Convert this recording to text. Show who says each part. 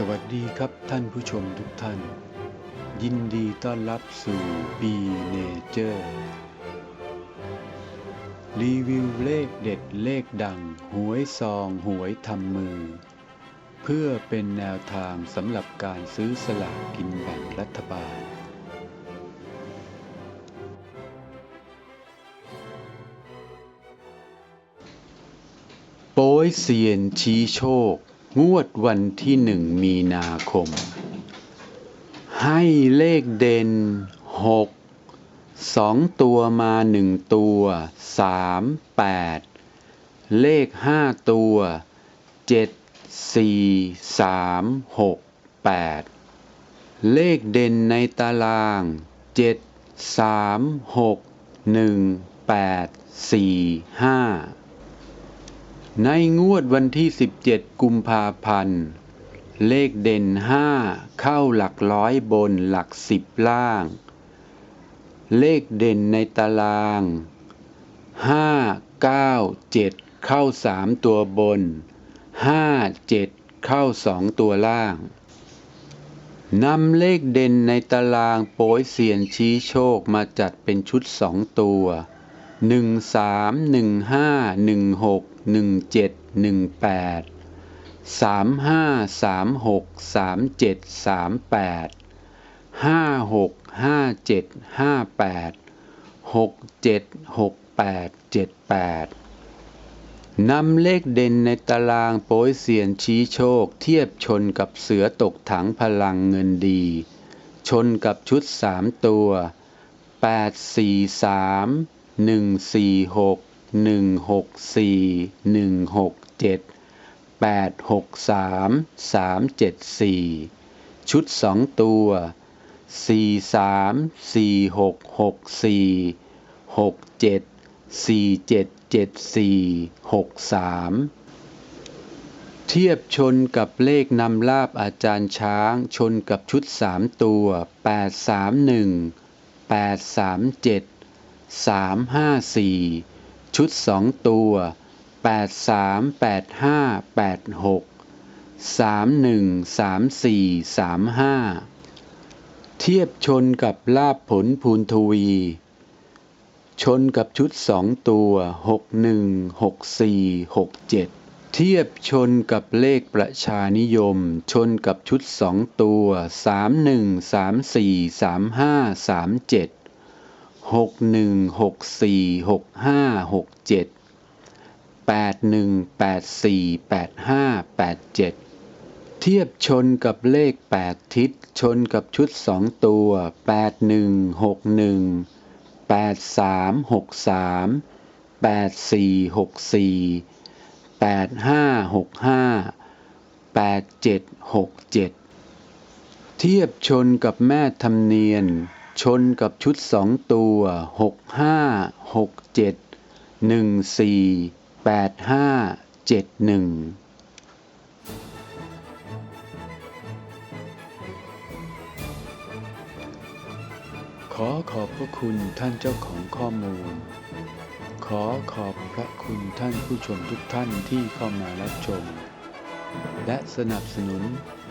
Speaker 1: สวัสดีครับท่านผู้ชมทุกท่าน ยินดีต้อนรับสู่ B Nature รีวิวเลขเด็ดเลขดัง หวยซองหวยทำมือ เพื่อเป็นแนวทางสำหรับการซื้อสลากกินแบ่งรัฐบาล โป้ยเซียนชี้โชค งวดวันที่หนึ่งมีนาคม ให้เลขเด่นหกสองตัวมาหนึ่งตัวสามแปดเลขห้าตัวเจ็ดสี่สามหกแปดเลขเด่นในตารางเจ็ดสามหกหนึ่งแปดสี่ห้า ในงวดวันที่ 17 กุมภาพันธ์ เลขเด่น 5 เข้าหลักร้อยบนหลักสิบล่าง เลขเด่นในตาราง 5 9 7 เข้า 3 ตัวบน 5 7 เข้า 2 ตัวล่าง นำเลขเด่นในตารางโป้ยเสียนชี้โชคมาจัดเป็นชุด 2 ตัวหนึ่งสาม หนึ่งห้าหนึ่งหกหนึ่งเจ็ดหนึ่งแปดสามห้าสามหกสามเจ็ดสามแปดห้าหกห้าเจ็ดห้าแปดหกเจ็ดหกแปดเจ็ดแปดนำเลขเด่นในตารางโป้ยเสียนชี้โชคเทียบชนกับเสือตกถังพลังเงินดี ชนกับชุดสามตัวแปดสี่สาม หนึ่งหกสี่หนึ่งหกเจ็ดแปดหกสามสามเจ็ดสี่ชุดสองตัวสี่สามสี่หกหกสี่หกเจ็ดสี่เจ็ดเจ็ดสี่หกสามเทียบชนกับเลขนำลาบอาจารย์ช้างชนกับชุดสามตัวแปดสามหนึ่งแปดสามเจ็ดสามห้าสี่ ชุดสองตัว 838586 313435 เทียบชนกับลาบผลพูนทวี ชนกับชุดสองตัว 616467 เทียบชนกับเลขประชานิยม ชนกับชุดสองตัว 31343537 หกหนึ่งหกสี่หกห้าหกเจ็ดแปดหนึ่งแปดสี่แปดห้าแปดเจ็ดเทียบชนกับเลขแปดทิศชนกับชุดสองตัวแปดหนึ่งหกหนึ่งแปดสามหกสามแปดสี่หกสี่แปดห้าหกห้าแปดเจ็ดหกเจ็ดเทียบชนกับแม่ธรรมเนียน ชนกับชุดสองตัวหกห้าหกเจ็ดหนึ่งสี่แปดห้าเจ็ดหนึ่งขอขอบพระคุณท่านเจ้าของข้อมูล ขอขอบพระคุณท่านผู้ชมทุกท่านที่เข้ามารับชม และสนับสนุน